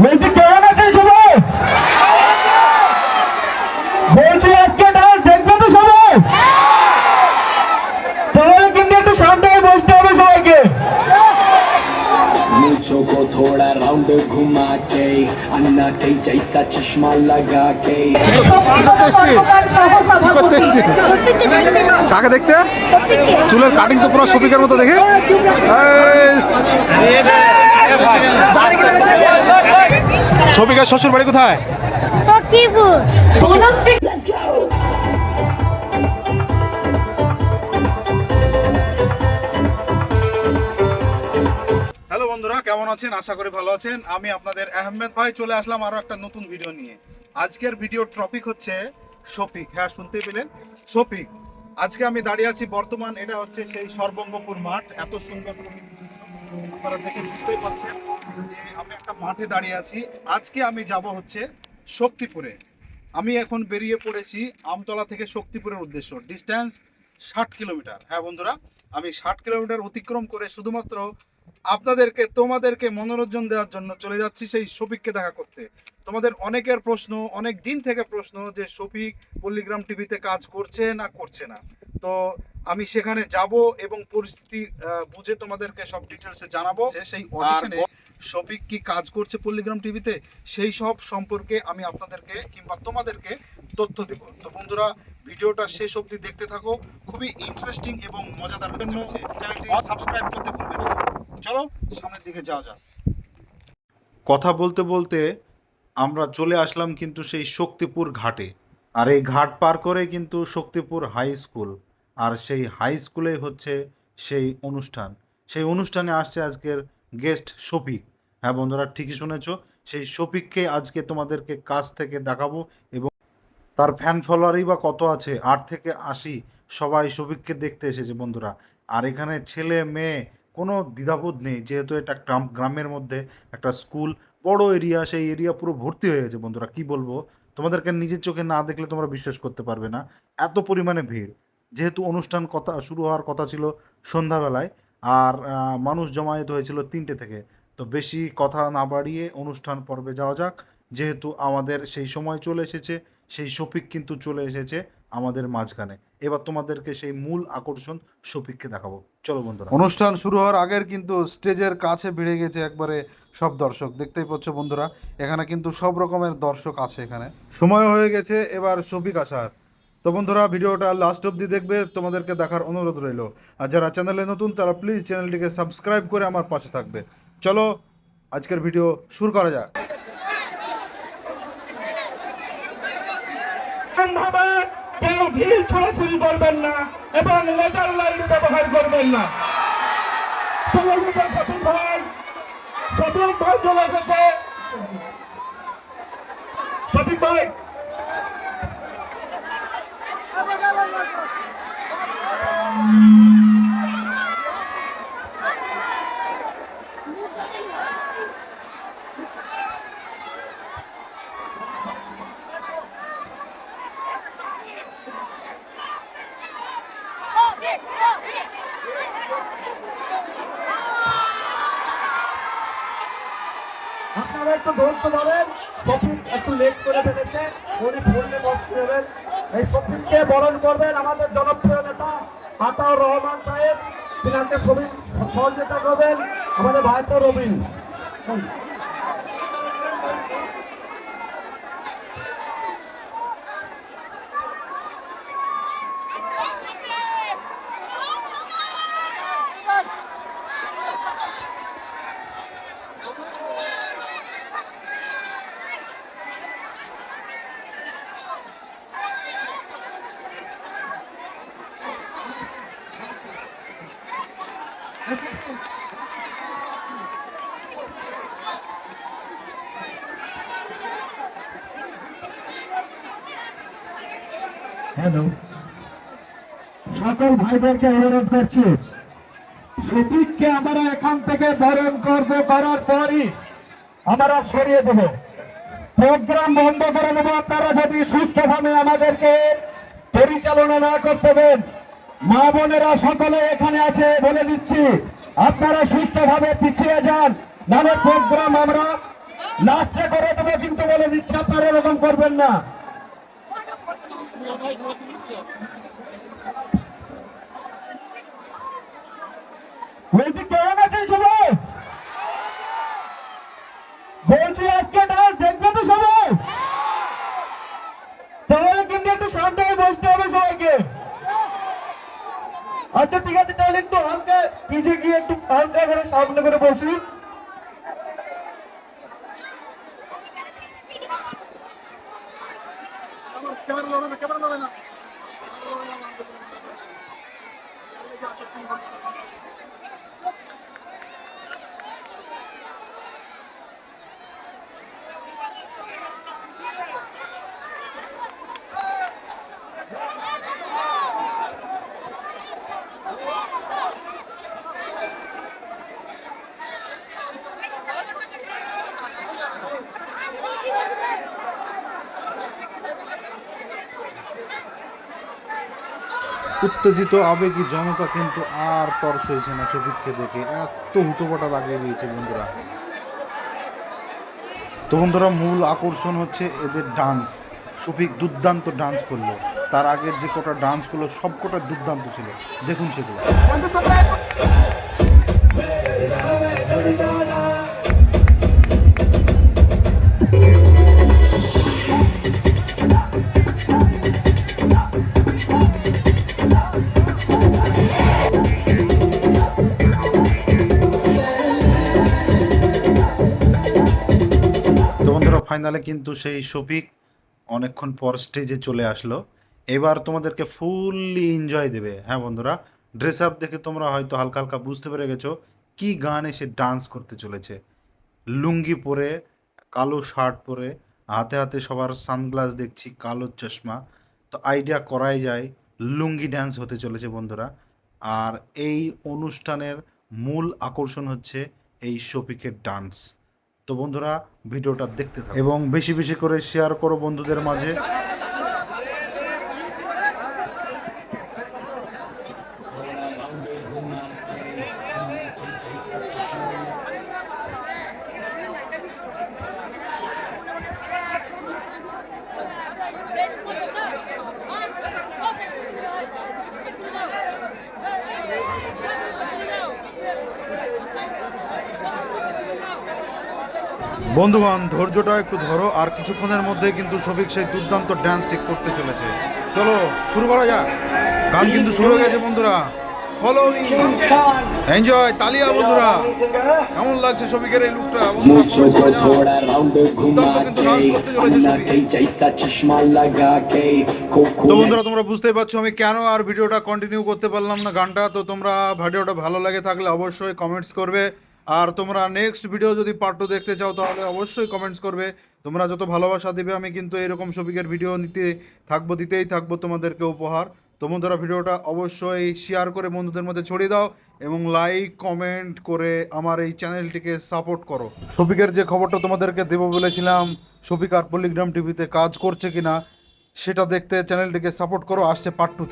বলছি এসছি শফিককে দেখতে কাকে দেখতে? চুলের কাটিং তো পুরো শফিকের মতো দেখে। শফিকের শ্বশুর বাড়ি কোথায় কেমন আছেন? আশা করি ভালো আছেন। আমি আপনাদের আহমেদ ভাই, চলে আসলাম আরও একটা নতুন ভিডিও নিয়ে। আজকের ভিডিও টপিক হচ্ছে শফিক। হ্যাঁ শুনতে পেলেন? শফিক, আজকে আমি দাঁড়িয়ে আছি, বর্তমান এটা হচ্ছে সেই সর্বঙ্গপুর মাঠ। এত সুন্দর আপনারা দেখে বুঝতেই পারছেন যে আমি একটা মাঠে দাঁড়িয়ে আছি। আজকে আমি যাব হচ্ছে শক্তিপুরে। আমি এখন বেরিয়ে পড়েছি আমতলা থেকে শক্তিপুরের উদ্দেশ্য। ডিস্টেন্স ষাট কিলোমিটার হ্যাঁ বন্ধুরা, আমি ষাট কিলোমিটার অতিক্রম করে শুধুমাত্র আপনাদেরকে তোমাদেরকে মনোরঞ্জন দেওয়ার জন্য চলে যাচ্ছি সেই শফিককে দেখা করতে। তোমাদের অনেকের প্রশ্ন অনেক দিন থেকে প্রশ্ন যে শফিক পল্লিগ্রাম টিভিতে কাজ করছে না করছে না। তো আমি সেখানে যাব এবং পরিস্থিতি বুঝে তোমাদেরকে সব ডিটেলসে জানাব। সেই অডিশনে শফিক কি কাজ করছে পল্লিগ্রাম টিভিতে? সেই সব সম্পর্কে আমি আপনাদেরকে কিংবা তোমাদেরকে তথ্য দেব। তো বন্ধুরা ভিডিওটা শেষ অবধি দেখতে থাকো। খুবই ইন্টারেস্টিং এবং মজাদার জন্য চ্যানেলটি সাবস্ক্রাইব করতে ভুলবে না। চলো সামনের দিকে যাওয়া যাক। কথা বলতে বলতে আমরা চলে আসলাম কিন্তু সেই শক্তিপুর ঘাটে। আর এই ঘাট পার করে কিন্তু শক্তিপুর হাই স্কুল। আর সেই হাই স্কুলেই হচ্ছে সেই অনুষ্ঠান। সেই অনুষ্ঠানে আসছে আজকের গেস্ট শফিক। হ্যাঁ বন্ধুরা, ঠিকই শুনেছ। সেই শফিককে আজকে তোমাদেরকে কাছ থেকে দেখাবো এবং তার ফ্যান ফলোয়ারই বা কত আছে, আট থেকে আশি সবাই শফিককে দেখতে এসেছে, বন্ধুরা। আর এখানে ছেলে, মেয়ে কোনো দ্বিধাবোধ নেই, যেহেতু এটা গ্রাম, গ্রামের মধ্যে একটা স্কুল, বড় এরিয়া, সেই এরিয়া পুরো ভর্তি হয়ে গেছে বন্ধুরা, কি বলব? তোমাদেরকে নিজের চোখে না দেখলে তোমরা বিশ্বাস করতে পারবে না, এত পরিমাণে ভিড়। যেহেতু অনুষ্ঠান কথা, শুরু হওয়ার কথা ছিল সন্ধ্যাবেলায়, আর মানুষ জমায়েত হয়েছিল তিনটে থেকে। তো বেশি কথা না বাড়িয়ে অনুষ্ঠান পর্বে যাওয়া যাক, যেহেতু আমাদের সেই সময় চলে এসেছে, সেই শফিক কিন্তু চলে এসেছে আমাদের মাঝখানে। এবার তোমাদেরকে সেই মূল আকর্ষণ শফিককে দেখাবো। চলো বন্ধুরা। অনুষ্ঠান শুরু হওয়ার আগের কিন্তু স্টেজের কাছে বেড়ে গেছে একবারে সব দর্শক। দেখতেই পাচ্ছ বন্ধুরা এখানে কিন্তু সব রকমের দর্শক আছে এখানে। সময় হয়ে গেছে এবার শফিক আসার। তো বন্ধুরা ভিডিওটা লাস্ট অবধি দেখবে তোমাদেরকে দেখার অনুরোধ রইল। আর যারা চ্যানেলে নতুন তারা প্লিজ চ্যানেলটিকে সাবস্ক্রাইব করে আমার পাশে থাকবে। চলো আজকের ভিডিও শুরু করা যাক। ভাবে কেউ ঢিল ছড়াছড়ি করবেন না এবং লেজার লাইন ব্যবহার করবেন না। সতীন ভাই চলে এসেছে। সতীন ভাই। আপনারা একটু ধৈর্য ধরেন সফিক একটু লেট করে ফেলেছে। উনি ফুললে বসতে দেবেন। এই সফিককে বরণ করবেন আমাদের জনপ্রিয় নেতা আতাউর রহমান সাহেব। তিনাকে ছবি সহযোগিতা করবেন। আমাদের ভাইপো রবিন। হ্যালো। সকল ভাইদেরকে অনুরোধ করছি সতীককে আমরা এখান থেকে বরণ করব, করার পরই আমরা সরিয়ে দেব। প্রোগ্রাম বন্ধ করে দেবো। আপনারা যদি সুস্থভাবে আমাদেরকে পরিচালনা না করতে দেন, মা বোনেরা সকলে এখানে আছে বলে দিচ্ছি, আপনারা সুস্থভাবে পিছিয়ে যান, নাহলে প্রোগ্রাম আমরা লাস্টে করে দেবো কিন্তু বলে দিচ্ছি, আপনারা এরকম করবেন না। বলছি কেমন আছেন সবাই। বলছি আজকে ডান্স দেখবে তো সবাই? তাহলে কিন্তু একটু শান্ত হয়ে বসতে হবে সবাইকে। আচ্ছা ঠিক আছে, তাহলে একটু হালকা পিছিয়ে গিয়ে একটু হালকা করে সামনে করে বসুন പറയുന്നത് উত্তেজিত, আবেগী জনতা কিন্তু আর তর সইছে না শফিককে দেখে। এত হুটোপাটা লাগিয়ে দিয়েছে বন্ধুরা। তো বন্ধুরা, মূল আকর্ষণ হচ্ছে এদের ডান্স শফিক দুর্দান্ত ডান্স করল। তার আগের যে কটা ডান্স করল, সব কটা দুর্দান্ত ছিল। দেখুন সেগুলো। ফাইনালে কিন্তু সেই শফিক অনেকক্ষণ পর স্টেজে চলে আসলো। এবার তোমাদেরকে ফুললি এনজয় দেবে। হ্যাঁ বন্ধুরা ড্রেস আপ দেখে তোমরা হয়তো হালকা হালকা বুঝতে পেরে গেছো কি গানে সে ডান্স করতে চলেছে। লুঙ্গি পরে, কালো শার্ট পরে, হাতে হাতে সবার সানগ্লাস দেখছি, কালো চশমা। তো আইডিয়া করাই যায়, লুঙ্গি ড্যান্স হতে চলেছে বন্ধুরা। আর এই অনুষ্ঠানের মূল আকর্ষণ হচ্ছে এই শফিকের ডান্স তো বন্ধুরা ভিডিওটা দেখতে থাকো। এবং বেশি বেশি করে শেয়ার করো বন্ধুদের মাঝে। বন্ধুগণ ধৈর্যটা একটু ধরো আর কিছুক্ষণের মধ্যে কিন্তু শফিক সেই দুর্দান্ত ড্যান্স ঠিক করতে চলেছে। চলো শুরু করা যাক। গান কিন্তু শুরু হয়ে গেছে বন্ধুরা। ফলো এনজয় তালিয়া বন্ধুরা। কেমন লাগছে সবিকের এই লুকটা তো বন্ধুরা তোমরা বুঝতেই পারছ আমি কেন আর ভিডিওটা কন্টিনিউ করতে পারলাম না। গানটা তো তোমরা ভিডিওটা ভালো লাগে থাকলে অবশ্যই কমেন্টস করবে। আর তোমরা নেক্সট ভিডিও যদি পার্ট টু দেখতে চাও, তাহলে অবশ্যই কমেন্টস করবে। তোমরা যত ভালোবাসা দিবে, আমি কিন্তু এরকম সবিকের ভিডিও নিতে থাকব, দিতেই থাকব তোমাদেরকে উপহার। তো বন্ধুরা ভিডিওটা অবশ্যই শেয়ার করে বন্ধুদের মধ্যে ছড়িয়ে দাও এবং লাইক কমেন্ট করে আমার এই চ্যানেলটিকে সাপোর্ট করো। শফিকের যে খবরটা তোমাদেরকে দেবো বলেছিলাম শফিক আর পল্লিগ্রাম টিভিতে কাজ করছে কিনা, সেটা দেখতে চ্যানেলটিকে সাপোর্ট করো, আসছে পার্ট টুতে